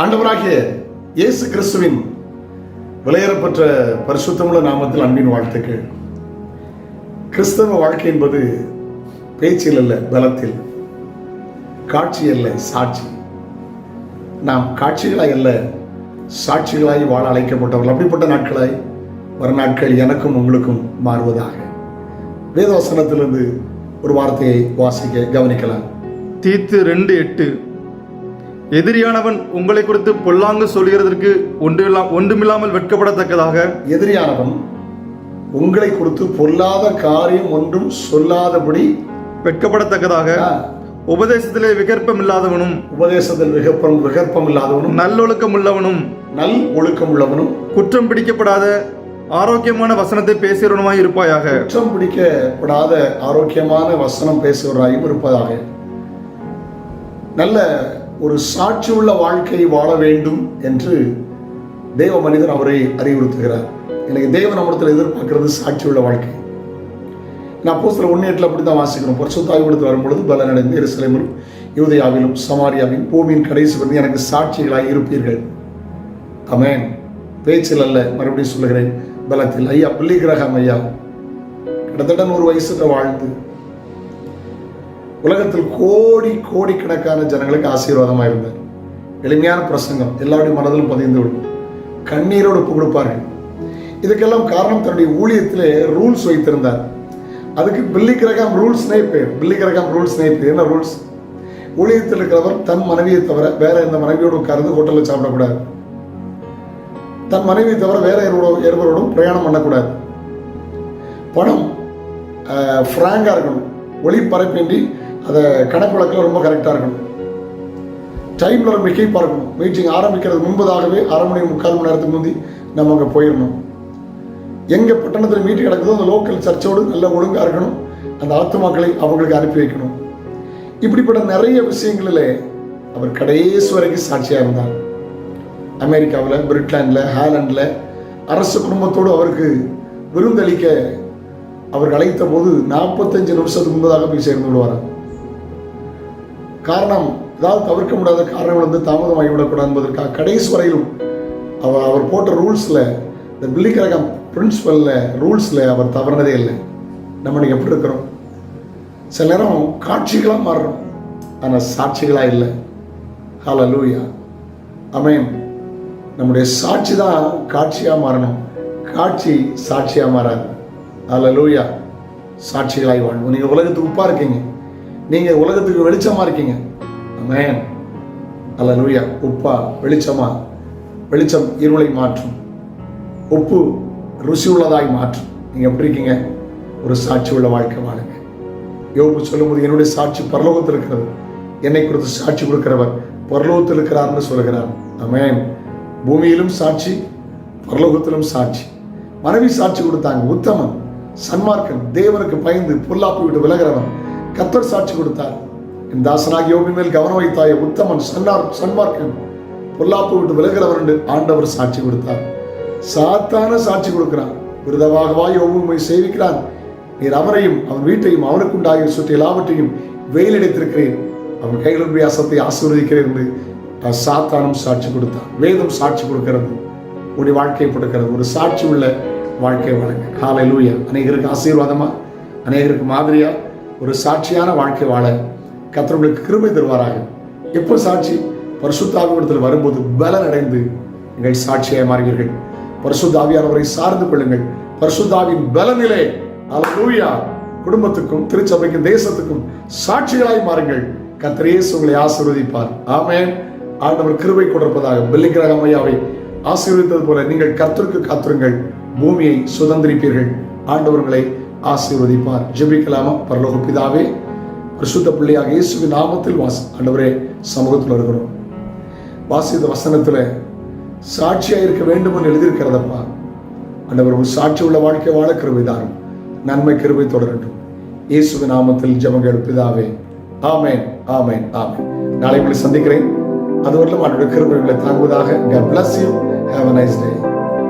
ஆண்டவராகிய இயேசு கிறிஸ்துவின் விலையேறப்பட்ட பரிசுத்தமுள்ள நாமத்தில் அன்பின் வாழ்த்துக்கள். கிறிஸ்தவ வாழ்க்கை என்பது பேச்சில் அல்ல பலத்தில். காட்சி அல்ல சாட்சி. நாம் காட்சிகளாய் அல்ல சாட்சிகளாய் வாழ அழைக்கப்பட்டவர்கள். அப்படிப்பட்ட நாட்களாய் வர நாட்கள் எனக்கும் உங்களுக்கும் மாறுவதாக. வேதவசனத்திலிருந்து ஒரு வார்த்தையை வாசிக்க கவனிக்கலாம். தீத்து ரெண்டு எட்டு. எதிரியானவன் உங்களை குறித்து பொல்லாங்கு சொல்கிறதற்கு ஒன்றில்லா ஒன்றுமில்லாமல் வெட்கப்படத்தக்கதாக. எதிரியானவன் உங்களை கொடுத்து பொல்லாத காரியம் ஒன்றும் சொல்லாதபடி வெட்கப்படத்தக்கதாக. உபதேசத்திலே விகற்பம் இல்லாதவனும் உபதேசத்தில் விகப்பம் விகற்பம் இல்லாதவனும் நல்லொழுக்கம் உள்ளவனும் நல் ஒழுக்கம் உள்ளவனும் குற்றம் பிடிக்கப்படாத ஆரோக்கியமான வசனத்தை பேசுகிறவனுமாய் இருப்பாயாக. குற்றம் பிடிக்கப்படாத ஆரோக்கியமான வசனம் பேசுவராயும் இருப்பதாக நல்ல ஒரு சாட்சி உள்ள வாழ்க்கையை வாழ வேண்டும் என்று தேவ மனிதன் அவரை அறிவுறுத்துகிறார். எனக்கு தேவ நம்மிடத்தில் எதிர்பார்க்கிறது சாட்சி உள்ள வாழ்க்கை. நான் அப்போ சில ஒன்னேட்டில் அப்படி தான் வாசிக்கிறோம். பரிசுத்தாய்விடத்தில் வரும்பொழுது பலனடைந்து எருசலேமில் யூதயாவிலும் சமாரியாவிலும் பூமியின் கடைசி வந்து எனக்கு சாட்சிகளாக இருப்பீர்கள். அமேன் பேச்சில் அல்ல மறுபடியும் சொல்லுகிறேன். பலத்தில் ஐயா பிள்ளை கிரகம் ஐயா. கிட்டத்தட்ட நூறு வயசுல வாழ்ந்து உலகத்தில் கோடி கோடிக்கணக்கான ஜனங்களுக்கு ஆசீர்வாதமாக இருந்தார் எளிமையான பிரசங்கம் எல்லாருடைய மனதிலும் பதிந்து விடும். கண்ணீரோடு ஒப்பு கொடுப்பார்கள். இதுக்கெல்லாம் காரணம் தன்னுடைய ஊழியத்திலே ரூல்ஸ் வைத்திருந்தார். அதுக்கு பில்லி கிரகாம் ரூல்ஸ்னே பேர். பில்லி கிரகாம் ரூல்ஸ்னே பேர். என்ன ரூல்ஸ்? ஊழியத்தில் இருக்கிறவர் தன் மனைவியை தவிர வேற எந்த மனைவியோடு உட்கார்ந்து ஹோட்டலில் சாப்பிடக்கூடாது. தன் மனைவியை தவிர வேற இருவரோ- இருவரோடும் பிரயாணம் பண்ணக்கூடாது. பணம் ஃப்ராங்காக இருக்கணும். ஒளிபரப்பின்றி அதை கணக்கு வழக்கில் ரொம்ப கரெக்டாக இருக்கணும். டைமில் ஒரு மிகைப்பாக இருக்கணும் மீட்டிங் ஆரம்பிக்கிறது முன்பதாகவே அரை மணி முக்கால் மணி நேரத்துக்கு முந்தி நம்ம அங்கே போயிடணும். எங்கே பட்டணத்தில் மீட்டிங் நடக்குதோ அந்த லோக்கல் சர்ச்சோடு நல்ல ஒழுங்காக இருக்கணும். அந்த ஆத்துமாக்களை அவங்களுக்கு அனுப்பி வைக்கணும். இப்படிப்பட்ட நிறைய விஷயங்களில் அவர் கடைசி வரைக்கும் சாட்சியாக இருந்தார். அமெரிக்காவில் பிரிட்லாண்டில் ஹாலண்டில் அரசு குடும்பத்தோடு அவருக்கு விருந்தளிக்க அவர் அழைத்த போது நாற்பத்தஞ்சு நிமிஷத்துக்கு முன்பதாக போய் சேர்ந்து விடுவாராம். காரணம் ஏதாவது தவிர்க்க முடியாத காரணங்கள் வந்து தாமதமாகிவிடக்கூடாது என்பதற்காக கடைசி வரையிலும் அவர் அவர் போட்ட ரூல்ஸில் இந்த பில்லிக்கரகம் பிரின்சிபலில் ரூல்ஸில் அவர் தவறுனதே இல்லை. நம்ம எப்படி இருக்கிறோம்? சில நேரம் காட்சிகளாக மாறுறோம். ஆனால் சாட்சிகளாக இல்லை. ஹalleluya. அமேன் நம்முடைய சாட்சி தான் காட்சியாக மாறணும். காட்சி சாட்சியாக மாறாது. ஆள லூயா சாட்சிகளாகி வாழ்வோம். நீங்கள் உலகத்துக்கு உப்பாக இருக்கீங்க. நீங்கள் உலகத்துக்கு வெளிச்சமாக இருக்கீங்க. நல்ல லூயா உப்பா வெளிச்சமா. வெளிச்சம் இருளை மாற்றும். உப்பு ருசி உள்ளதாய் மாற்றும். நீங்கள் எப்படி இருக்கீங்க? ஒரு சாட்சி உள்ள வாழ்க்கை வாழுங்க. யோபு சொல்லும்போது என்னுடைய சாட்சி பரலோகத்தில் இருக்கிறது. என்னை குறித்து சாட்சி கொடுக்கிறவர் பரலோகத்தில் இருக்கிறார்னு சொல்லுகிறார் அமேன் பூமியிலும் சாட்சி பரலோகத்திலும் சாட்சி. மனைவி சாட்சி கொடுத்தாங்க. உத்தமன் சன்மார்க்கன் தேவனுக்கு பயந்து பொல்லாப்பு விட்டு விலகிறவன். கத்தர் சாட்சி கொடுத்தார். என் தாசனாக யோபி மேல் கவனம் வைத்தாய உத்தமன் சன்னார் சன்மார்க்கன் பொல்லாப்பு விட்டு விலகிறவர் என்று ஆண்டவர் சாட்சி கொடுத்தார். சாத்தான சாட்சி கொடுக்கிறான் விருதவாகவா யோபுமை சேவிக்கிறான். நீர் அவரையும் அவன் வீட்டையும் அவனுக்கு உண்டாகிய சுற்றி எல்லாவற்றையும் வெயிலடைத்திருக்கிறேன் அவன் கையில் வியாசத்தை ஆசீர்வதிக்கிறேன் என்று சாத்தானம் சாத்தானும் சாட்சி கொடுத்தான். வேதம் சாட்சி கொடுக்கிறது. உடைய வாழ்க்கை கொடுக்கிறது. ஒரு சாட்சி உள்ள வாழ்க்கை வழங்க. காலை லூயா அநேகருக்கு ஆசீர்வாதமா? அநேகருக்கு மாதிரியா? ஒரு சாட்சியான வாழ்க்கை வாழ கத்தர்களுக்கு கிருமை தருவாராக. எப்போ சாட்சி? பரிசுத்தாவிடத்தில் வரும்போது பலன் அடைந்து நீங்கள் சாட்சியாய் மாறுவீர்கள். பரிசுத்தாவியானவரை சார்ந்து கொள்ளுங்கள். பரிசுத்தாவின் பலனிலே அலூயா குடும்பத்துக்கும் திருச்சபைக்கும் தேசத்துக்கும் சாட்சிகளாய் மாறுங்கள். கத்திரேசு உங்களை ஆசீர்வதிப்பார். ஆமேன். ஆண்டவர் கிருபை கொடுப்பதாக பெல்லிகிரகம் ஐயாவை ஆசீர்வதித்தது போல நீங்கள் கத்தருக்கு காத்திருங்கள். பூமியை சுதந்திரிப்பீர்கள். ஆண்டவர்களை ஆசீர்வதிப்பார். ஜெபிக்கலாமா பரலோக பிதாவே பிரசுத்த பிள்ளையாக இயேசுவின் நாமத்தில் வாசி ஆண்டவரே சமூகத்தில் இருக்கிறோம் வாசித்த வசனத்தில் சாட்சியாக இருக்க வேண்டும் என்று எழுதியிருக்கிறதப்பா. ஆண்டவர் ஒரு சாட்சி உள்ள வாழ்க்கை வாழ கிருபைதாரும் நன்மை கிருபை தொடரட்டும். இயேசுவின் நாமத்தில் ஜெபங்கள் பிதாவே. ஆமேன் ஆமேன் ஆமேன். நாளை உங்களை சந்திக்கிறேன். அதுவரையிலும் அவருடைய கிருபைகளை தாங்குவதாக. God bless you. Have a nice day.